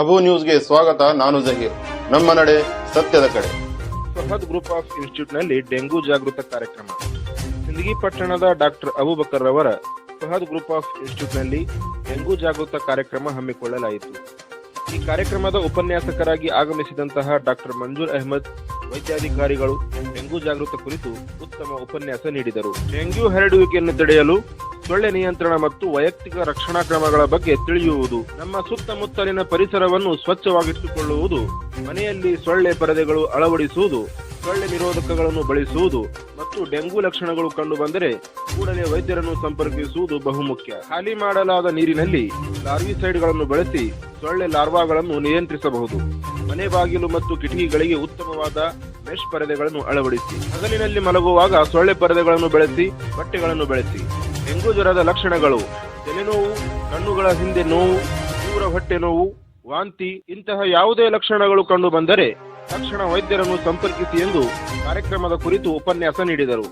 ಅಬು ನ್ಯೂಸ್ಗೆ ಸ್ವಾಗತ, ನಾನು ಜಹೀರ್. ನಮ್ಮ ನಡೆ ಸತ್ಯದ ಕಡೆ. ಸಹದ್ ಗ್ರೂಪ್ ಆಫ್ ಇನ್ಸ್ಟಿಟ್ಯೂಟ್ನಲ್ಲಿ ಡೆಂಗು ಜಾಗೃತ ಕಾರ್ಯಕ್ರಮ. ಸಿಂದಗಿ ಪಟ್ಟಣದ ಡಾಕ್ಟರ್ ಅಬುಬಕರ್ ರವರ ಸಹದ್ ಗ್ರೂಪ್ ಆಫ್ ಇನ್ಸ್ಟಿಟ್ಯೂಟ್ನಲ್ಲಿ ಡೆಂಗು ಜಾಗೃತ ಕಾರ್ಯಕ್ರಮ ಹಮ್ಮಿಕೊಳ್ಳಲಾಯಿತು. ಈ ಕಾರ್ಯಕ್ರಮದ ಉಪನ್ಯಾಸಕರಾಗಿ ಆಗಮಿಸಿದಂತಹ ಡಾಕ್ಟರ್ ಮಂಜೂರ್ ಅಹಮದ್, ವೈದ್ಯಾಧಿಕಾರಿಗಳು ಡೆಂಗು ಜಾಗೃತ ಕುರಿತು ಉತ್ತಮ ಉಪನ್ಯಾಸ ನೀಡಿದರು. ಡೆಂಗ್ಯೂ ಹರಡುವಿಕೆಯನ್ನು ತಡೆಯಲು ಸೊಳ್ಳೆ ನಿಯಂತ್ರಣ ಮತ್ತು ವೈಯಕ್ತಿಕ ರಕ್ಷಣಾ ಕ್ರಮಗಳ ಬಗ್ಗೆ ತಿಳಿಯುವುದು. ನಮ್ಮ ಸುತ್ತಮುತ್ತಲಿನ ಪರಿಸರವನ್ನು ಸ್ವಚ್ಛವಾಗಿಟ್ಟುಕೊಳ್ಳುವುದು. ಮನೆಯಲ್ಲಿ ಸೊಳ್ಳೆ ಪರದೆಗಳು ಅಳವಡಿಸುವುದು. ಸೊಳ್ಳೆ ನಿರೋಧಕಗಳನ್ನು ಬಳಸುವುದು. ಮತ್ತು ಡೆಂಗು ಲಕ್ಷಣಗಳು ಕಂಡುಬಂದರೆ ಕೂಡಲೇ ವೈದ್ಯರನ್ನು ಸಂಪರ್ಕಿಸುವುದು ಬಹುಮುಖ್ಯ. ಖಾಲಿ ಮಾಡಲಾದ ನೀರಿನಲ್ಲಿ ಲಾರ್ವಿಸೈಡ್ಗಳನ್ನು ಬಳಸಿ ಸೊಳ್ಳೆ ಲಾರ್ವಾಗಳನ್ನು ನಿಯಂತ್ರಿಸಬಹುದು. ಮನೆ ಬಾಗಿಲು ಮತ್ತು ಕಿಟಕಿಗಳಿಗೆ ಉತ್ತಮವಾದ ಮೆಶ್ ಪರದೆಗಳನ್ನು ಅಳವಡಿಸಿ. ಹಗಲಿನಲ್ಲಿ ಮಲಗುವಾಗ ಸೊಳ್ಳೆ ಪರದೆಗಳನ್ನು ಬಳಸಿ, ಬಟ್ಟೆಗಳನ್ನು ಬಳಸಿ. ಡೆಂಗು ಜ್ವರದ ಲಕ್ಷಣಗಳು, ತಲೆನೋವು, ಕಣ್ಣುಗಳ ಹಿಂದೆ ನೋವು, ತೀವ್ರ ಹೊಟ್ಟೆ ನೋವು, ವಾಂತಿ, ಇಂತಹ ಯಾವುದೇ ಲಕ್ಷಣಗಳು ಕಂಡು ಬಂದರೆ ತಕ್ಷಣ ವೈದ್ಯರನ್ನು ಸಂಪರ್ಕಿಸಿ ಎಂದು ಕಾರ್ಯಕ್ರಮದ ಕುರಿತು ಉಪನ್ಯಾಸ ನೀಡಿದರು.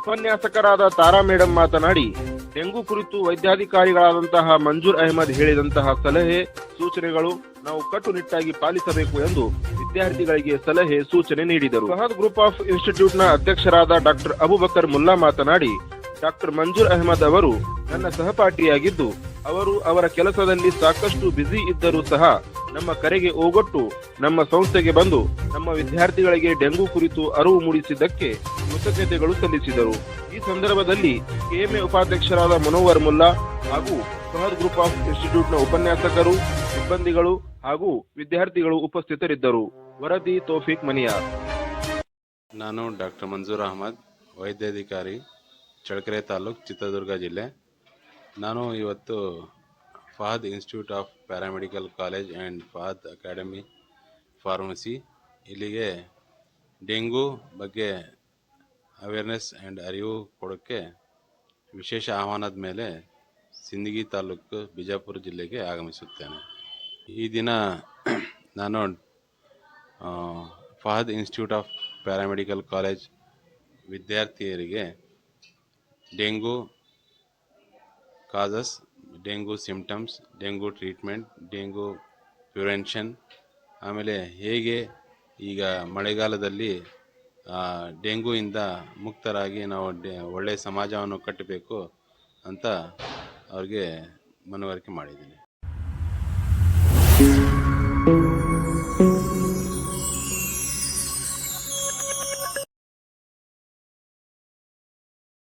ಉಪನ್ಯಾಸಕರಾದ ತಾರಾ ಮೇಡಂ ಮಾತನಾಡಿ, ಡೆಂಗು ಕುರಿತು ವೈದ್ಯಾಧಿಕಾರಿಗಳಾದಂತಹ ಮಂಜೂರ್ ಅಹಮದ್ ಹೇಳಿದಂತಹ ಸಲಹೆ, ಸೂಚನೆಗಳು ನಾವು ಕಟ್ಟುನಿಟ್ಟಾಗಿ ಪಾಲಿಸಬೇಕು ಎಂದು ವಿದ್ಯಾರ್ಥಿಗಳಿಗೆ ಸಲಹೆ, ಸೂಚನೆ ನೀಡಿದರು. ಫಹದ್ ಗ್ರೂಪ್ ಆಫ್ ಇನ್ಸ್ಟಿಟ್ಯೂಟ್ನ ಅಧ್ಯಕ್ಷರಾದ ಡಾಕ್ಟರ್ ಅಬುಬಕರ್ ಮುಲ್ಲಾ ಮಾತನಾಡಿ ಡಾಕ್ಟರ್ ಮಂಜೂರ್ ಅಹಮದ್ ಅವರು ನನ್ನ ಸಹಪಾಠಿಯಾಗಿದ್ದು, ಅವರು ಅವರ ಕೆಲಸದಲ್ಲಿ ಸಾಕಷ್ಟು ಬ್ಯುಸಿ ಇದ್ದರೂ ಸಹ ನಮ್ಮ ಕರೆಗೆ ಓಗೊಟ್ಟು, ನಮ್ಮ ಸಂಸ್ಥೆಗೆ ಬಂದು ನಮ್ಮ ವಿದ್ಯಾರ್ಥಿಗಳಿಗೆ ಡೆಂಗು ಕುರಿತು ಅರಿವು ಮೂಡಿಸಿದ್ದಕ್ಕೆ ಕೃತಜ್ಞತೆಗಳು ಸಲ್ಲಿಸಿದರು. ಈ ಸಂದರ್ಭದಲ್ಲಿ ಕೆಎಂಎ ಉಪಾಧ್ಯಕ್ಷರಾದ ಮನೋವರ್ ಮುಲ್ಲಾ ಹಾಗೂ ಸಹದ್ ಗ್ರೂಪ್ ಆಫ್ ಇನ್ಸ್ಟಿಟ್ಯೂಟ್ನ ಉಪನ್ಯಾಸಕರು, ಸಿಬ್ಬಂದಿಗಳು ಹಾಗೂ ವಿದ್ಯಾರ್ಥಿಗಳು ಉಪಸ್ಥಿತರಿದ್ದರು. ವರದಿ ತೋಫಿಕ್ ಮನಿಯಾ ನಾನು ಡಾಕ್ಟರ್ ಮಂಜೂರ್ ಅಹಮದ್, ವೈದ್ಯಾಧಿಕಾರಿ. ಚಳ್ಳಕೆರೆ ತಾಲೂಕು ಚಿತ್ರದುರ್ಗ ಜಿಲ್ಲೆ. ನಾನು ಇವತ್ತು Fahad institute of paramedical college and Fahad academy pharmacy. ಇಲ್ಲಿಗೆ ಡೆಂಗು ಬಗ್ಗೆ ಅವೇರ್ನೆಸ್ ಆ್ಯಂಡ್ ಅರಿವು ಕೊಡೋಕ್ಕೆ ವಿಶೇಷ ಆಹ್ವಾನದ ಮೇಲೆ ಸಿಂದಗಿ ತಾಲೂಕು ಬಿಜಾಪುರ ಜಿಲ್ಲೆಗೆ ಆಗಮಿಸುತ್ತೇನೆ. ಈ ದಿನ ನಾನು Fahad institute of paramedical college ವಿದ್ಯಾರ್ಥಿಯರಿಗೆ dengue causes dengue symptoms dengue treatment dengue prevention ಆಮೇಲೆ ಹೇಗೆ ಈಗ ಮಳೆಗಾಲದಲ್ಲಿ ಡೆಂಗೂಯಿಂದ ಮುಕ್ತರಾಗಿ ನಾವು ಡೆ ಒಳ್ಳೆಯ ಸಮಾಜವನ್ನು ಕಟ್ಟಬೇಕು ಅಂತ ಅವ್ರಿಗೆ ಮನವರಿಕೆ ಮಾಡಿದ್ದೀನಿ.